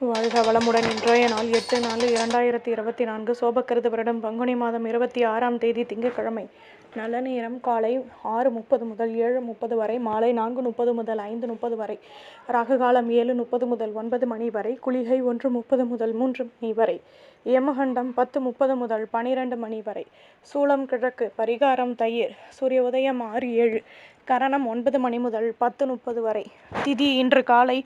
வாழ்க வளமுடன் இன்றைய நாள் எட்டு நாலு இரண்டாயிரத்தி இருபத்தி நான்கு. சோபக்கிருது வருடம் பங்குனி மாதம் இருபத்தி ஆறாம் தேதி திங்கட்கிழமை. நல்ல நேரம். காலை ஆறு முப்பது முதல் ஏழு முப்பது வரை மாலை நான்கு முப்பது முதல் ஐந்து முப்பது வரை ராகு காலம் ஏழு முப்பது முதல் ஒன்பது மணி வரை குளிகை ஒன்று முப்பது முதல் மூன்று மணி வரை யமகண்டம் பத்து முப்பது முதல் பனிரெண்டு மணி வரை சூளம் கிழக்கு பரிகாரம் தயிர் சூரிய உதயம் ஆறு ஏழு கரணம் ஒன்பது மணி முதல் பத்து முப்பது வரை திதி இன்று காலை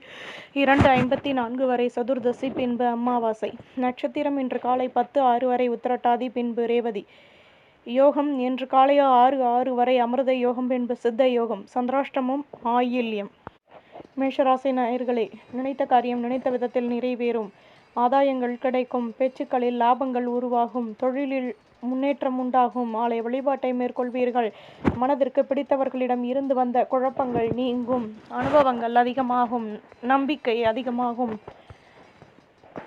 இரண்டு ஐம்பத்தி நான்கு வரை சதுர்தசி பின்பு அமாவாசை நட்சத்திரம் இன்று காலை பத்து ஆறு வரை உத்திரட்டாதி பின்பு ரேவதி யோகம் இன்று காலை ஆறு ஆறு வரை அமிர்த யோகம் பின்பு சித்த யோகம் சந்திராஷ்டமம் ஆயில்யம். மேஷராசி நாயர்களே நினைத்த காரியம் நினைத்த விதத்தில் நிறைவேறும். ஆதாயங்கள் கிடைக்கும் பேச்சுக்களில் லாபங்கள் உருவாகும் தொழிலில் முன்னேற்றம் உண்டாகும். ஆலய வழிபாட்டை மேற்கொள்வீர்கள். மனதிற்கு பிடித்தவர்களிடம் இருந்து வந்த குழப்பங்கள் நீங்கும். அனுபவங்கள் அதிகமாகும். நம்பிக்கை அதிகமாகும்.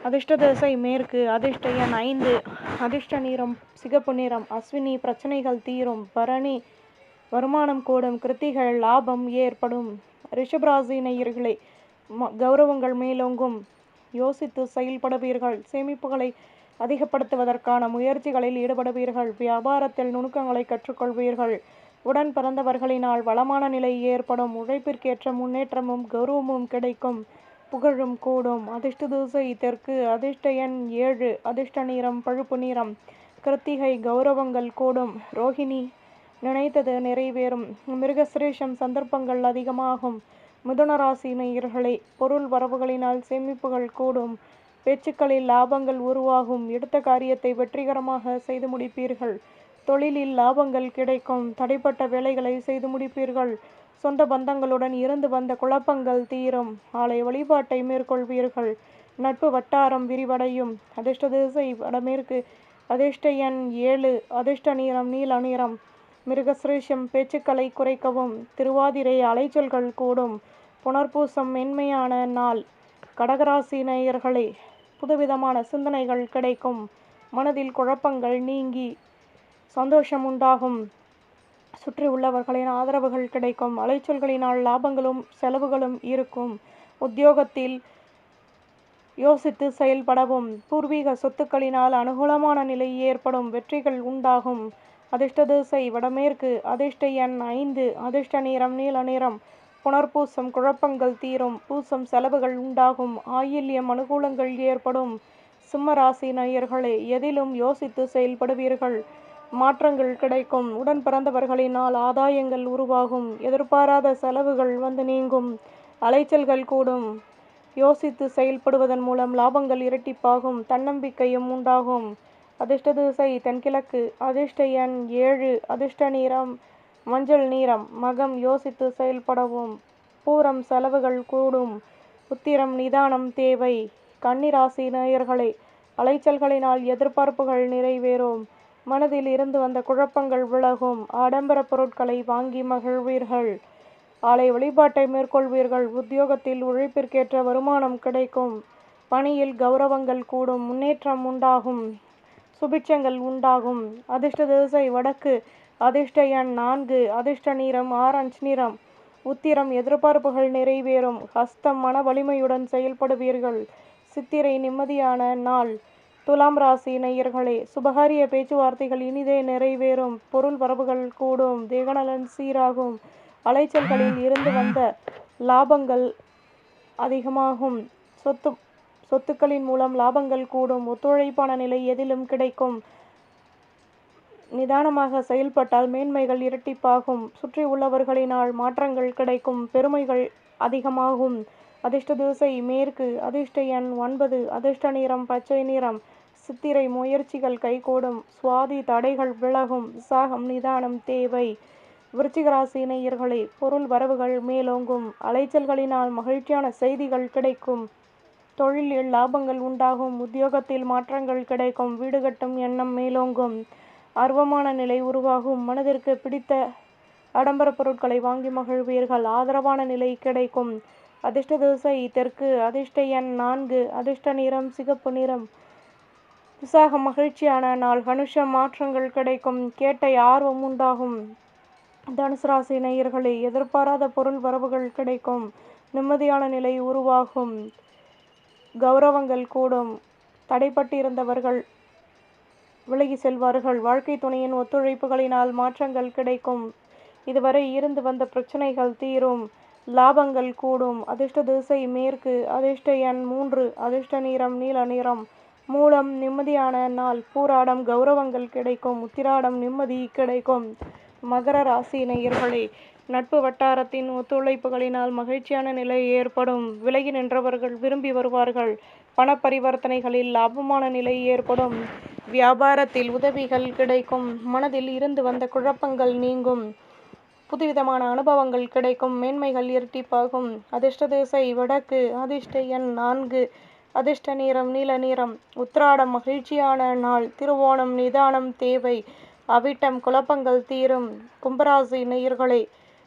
அதிர்ஷ்ட தசை மேற்கு அதிர்ஷ்ட எண் ஐந்து. அதிர்ஷ்ட நிறம் சிகப்பு நிறம் அஸ்வினி பிரச்சனைகள் தீரும். பரணி வருமானம் கூடும். கிருத்திகள் லாபம் ஏற்படும். ரிஷபராசி நேயர்களே கௌரவங்கள் மேலோங்கும். யோசித்து செயல்படுவீர்கள். சேமிப்புகளை அதிகப்படுத்துவதற்கான முயற்சிகளில் ஈடுபடுவீர்கள். வியாபாரத்தில் நுணுக்கங்களை கற்றுக்கொள்வீர்கள். உடன் பிறந்தவர்களினால் வளமான நிலை ஏற்படும். உழைப்பிற்கேற்ற முன்னேற்றமும் கௌரவமும் கிடைக்கும். புகழும் கூடும். அதிர்ஷ்ட திசை தெற்கு அதிர்ஷ்ட எண் ஏழு அதிர்ஷ்ட நிறம் பழுப்பு நிறம். கிருத்திகை கௌரவங்கள் கூடும். ரோஹிணி நினைத்தது நிறைவேறும். மிருகசிரேஷம் சந்தர்ப்பங்கள் அதிகமாகும். மிதுன ராசி நேயர்களே பொருள் வரவுகளினால் சேமிப்புகள் கூடும். பேச்சுக்களில் லாபங்கள் உருவாகும். எடுத்த காரியத்தை வெற்றிகரமாக செய்து முடிப்பீர்கள். தொழிலில் லாபங்கள் கிடைக்கும். தடைப்பட்ட வேலைகளை செய்து முடிப்பீர்கள். சொந்த பந்தங்களுடன் இருந்து வந்த குழப்பங்கள் தீரும். ஆலய வழிபாட்டை மேற்கொள்வீர்கள். நட்பு வட்டாரம் விரிவடையும். அதிர்ஷ்ட திசை வடமேற்கு. அதிர்ஷ்ட எண் ஏழு. அதிர்ஷ்ட நீளம் நீல நிறம். மிருகசிரேஷம் பேச்சுக்களை குறைக்கவும். திருவாதிரை அலைச்சல்கள் கூடும். புனர்பூசம் மென்மையான நாள். கடகராசி நேயர்களே புதுவிதமான சிந்தனைகள் கிடைக்கும். மனதில் குழப்பங்கள் நீங்கி சந்தோஷம் உண்டாகும். சுற்றி உள்ளவர்களின் ஆதரவுகள் கிடைக்கும். அலைச்சொல்களினால் லாபங்களும் செலவுகளும் இருக்கும். உத்தியோகத்தில் யோசித்து செயல்படவும். பூர்வீக சொத்துக்களினால் அனுகூலமான நிலை ஏற்படும். வெற்றிகள் உண்டாகும். அதிர்ஷ்ட திசை வடமேற்கு. அதிர்ஷ்ட எண் ஐந்து. அதிர்ஷ்ட நிறம் நீல நிறம். புனர்பூசம் குழப்பங்கள் தீரும். பூசம் செலவுகள் உண்டாகும். ஆயில்யம் அனுகூலங்கள் ஏற்படும். சிம்ம ராசி நேயர்களே எதிலும் யோசித்து செயல்படுவீர்கள். மாற்றங்கள் கிடைக்கும். உடன் பிறந்தவர்களினால் ஆதாயங்கள் உருவாகும். எதிர்பாராத செலவுகள் வந்து நீங்கும். அலைச்சல்கள் கூடும். யோசித்து செயல்படுவதன் மூலம் லாபங்கள் இரட்டிப்பாகும். தன்னம்பிக்கையும் உண்டாகும். அதிர்ஷ்ட திசை தென்கிழக்கு அதிர்ஷ்ட எண் ஏழு. அதிர்ஷ்ட நிறம் மஞ்சள் நிறம். மகம் யோசித்து செயல்படவும். பூரம் செலவுகள் கூடும். உத்திரம் நிதானம் தேவை. கன்னிராசி நேயர்களே அலைச்சல்களினால் எதிர்பார்ப்புகள் நிறைவேறும். மனதில் இருந்து வந்த குழப்பங்கள் விலகும். ஆடம்பர பொருட்களை வாங்கி மகிழ்வீர்கள். ஆலை வழிபாட்டை மேற்கொள்வீர்கள். உத்தியோகத்தில் உழைப்பிற்கேற்ற வருமானம் கிடைக்கும். பணியில் கௌரவங்கள் கூடும். முன்னேற்றம் உண்டாகும். சுபிட்சங்கள் உண்டாகும். அதிர்ஷ்ட திசை வடக்கு. அதிர்ஷ்ட எண் நான்கு. அதிர்ஷ்ட நிறம் ஆரஞ்சு நிறம். உத்திரம் எதிர்பார்ப்புகள் நிறைவேறும். ஹஸ்தம் மன வலிமையுடன் செயல்படுவீர்கள். சித்திரை நிம்மதியான நாள். துலாம் ராசி நேயர்களே சுபகாரிய பேச்சுவார்த்தைகள் இனிதே நிறைவேறும். பொருள் வரவுகள் கூடும். தேகநலன் சீராகும். அலைச்சல்களில் இருந்து வந்த லாபங்கள் அதிகமாகும். சொத்து சொத்துக்களின் மூலம் லாபங்கள் கூடும். ஒத்துழைப்பான நிலை எதிலும் கிடைக்கும். நிதானமாக செயல்பட்டால் மேன்மைகள் இரட்டிப்பாகும். சுற்றி உள்ளவர்களினால் மாற்றங்கள் கிடைக்கும். பெருமைகள் அதிகமாகும். அதிர்ஷ்ட திசை மேற்கு. அதிர்ஷ்ட எண் ஒன்பது. அதிர்ஷ்ட நிறம் பச்சை நிறம். சித்திரை முயற்சிகள் கைகூடும். சுவாதி தடைகள் விலகும். உற்சாகம் நிதானம் தேவை. விருச்சிகராசி நேயர்களே பொருள் வரவுகள் மேலோங்கும். அலைச்சல்களினால் மகிழ்ச்சியான செய்திகள் கிடைக்கும். தொழிலில் லாபங்கள் உண்டாகும். உத்தியோகத்தில் மாற்றங்கள் கிடைக்கும். வீடு கட்டும் எண்ணம் மேலோங்கும். ஆர்வமான நிலை உருவாகும். மனதிற்கு பிடித்த ஆடம்பர பொருட்களை வாங்கி மகிழ்வீர்கள். ஆதரவான நிலை கிடைக்கும். அதிர்ஷ்ட திசை தெற்கு. அதிர்ஷ்ட எண் நான்கு. அதிர்ஷ்ட நிறம் சிகப்பு நிறம். விசாக மகிழ்ச்சியான நாள். கனுஷ மாற்றங்கள் கிடைக்கும். கேட்டை ஆர்வம் உண்டாகும். தனுசு ராசி நேயர்களே எதிர்பாராத பொருள் வரவுகள் கிடைக்கும். நிம்மதியான நிலை உருவாகும். கௌரவங்கள் கூடும். தடைப்பட்டிருந்தவர்கள் விலகி செல்வார்கள். வாழ்க்கை துணையின் ஒத்துழைப்புகளினால் மாற்றங்கள் கிடைக்கும். இதுவரை இருந்து வந்த பிரச்சனைகள் தீரும். லாபங்கள் கூடும். அதிர்ஷ்ட திசை மேற்கு. அதிர்ஷ்ட எண் மூன்று. அதிர்ஷ்ட நிறம் நீல நிறம். மூலம் நிம்மதியான நாள். பூராடம் கௌரவங்கள் கிடைக்கும் உத்திராடம் நிம்மதி கிடைக்கும். மகர ராசி நேயர்களே நட்பு வட்டாரத்தின் ஒத்துழைப்புகளினால் மகிழ்ச்சியான நிலை ஏற்படும். விலகி நின்றவர்கள் விரும்பி வருவார்கள். பண பரிவர்த்தனைகளில் லாபமான நிலை ஏற்படும். வியாபாரத்தில் உதவிகள் கிடைக்கும். மனதில் இருந்து வந்த குழப்பங்கள் நீங்கும். புதுவிதமான அனுபவங்கள் கிடைக்கும். மேன்மைகள் இரட்டிப்பாகும். அதிர்ஷ்ட திசை வடக்கு அதிர்ஷ்ட எண் நான்கு. அதிர்ஷ்ட நிறம் நீல நிறம் உத்திராடம் மகிழ்ச்சியான நாள் திருவோணம் நிதானம் தேவை அவிட்டம் குழப்பங்கள் தீரும் கும்பராசி நேயர்களே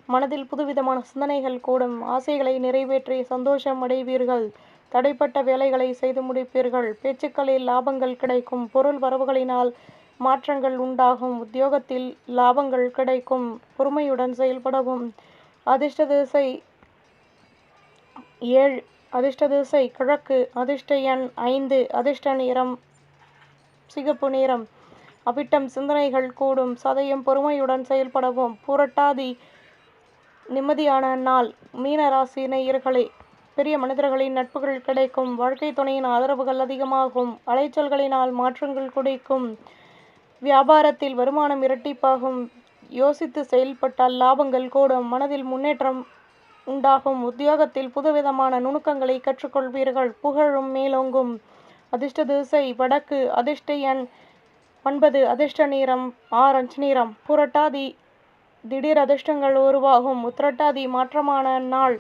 மனதில் புதுவிதமான சிந்தனைகள் கூடும் ஆசைகளை நிறைவேற்றி சந்தோஷம் அடைவீர்கள் தடைப்பட்ட வேலைகளை செய்து முடிப்பீர்கள் பேச்சுக்களில் லாபங்கள் கிடைக்கும் பொருள் வரவுகளினால் மாற்றங்கள் உண்டாகும் உத்தியோகத்தில் லாபங்கள் கிடைக்கும் பொறுமையுடன் செயல்படவும் அதிர்ஷ்ட திசை ஏழு அதிர்ஷ்ட திசை கிழக்கு அதிர்ஷ்ட எண் ஐந்து அதிர்ஷ்ட நிறம் சிகப்பு நிறம். அவிட்டம் சிந்தனைகள் கூடும் சதயம் பொறுமையுடன் செயல்படவும். புரட்டாதி நிம்மதியான நாள் மீனராசி நேயர்களே. பெரிய மனிதர்களின் நட்புகள் கிடைக்கும் வாழ்க்கை துணையின் ஆதரவுகள் அதிகமாகும் அலைச்சல்களினால் மாற்றங்கள் குடிக்கும் வியாபாரத்தில் வருமானம் இரட்டிப்பாகும் யோசித்து செயல்பட்டால் லாபங்கள் கூடும் மனதில் முன்னேற்றம் உண்டாகும். உத்தியோகத்தில் புதுவிதமான நுணுக்கங்களை கற்றுக்கொள்வீர்கள். புகழும் மேலோங்கும். அதிர்ஷ்ட திசை வடக்கு. அதிர்ஷ்ட எண் ஒன்பது. அதிர்ஷ்ட நிறம் ஆரஞ்சு நிறம். புரட்டாதி திடீர் அதிர்ஷ்டங்கள் உருவாகும். உத்திரட்டாதி மாற்றமான நாள்.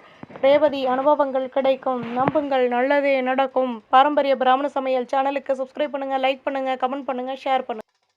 ரேவதி அனுபவங்கள் கிடைக்கும். நம்புங்கள். நல்லதே நடக்கும். பாரம்பரிய பிராமண சமையல் சேனலுக்கு சப்ஸ்கிரைப் பண்ணுங்க லைக் பண்ணுங்க கமெண்ட் பண்ணுங்க ஷேர் பண்ணுங்க.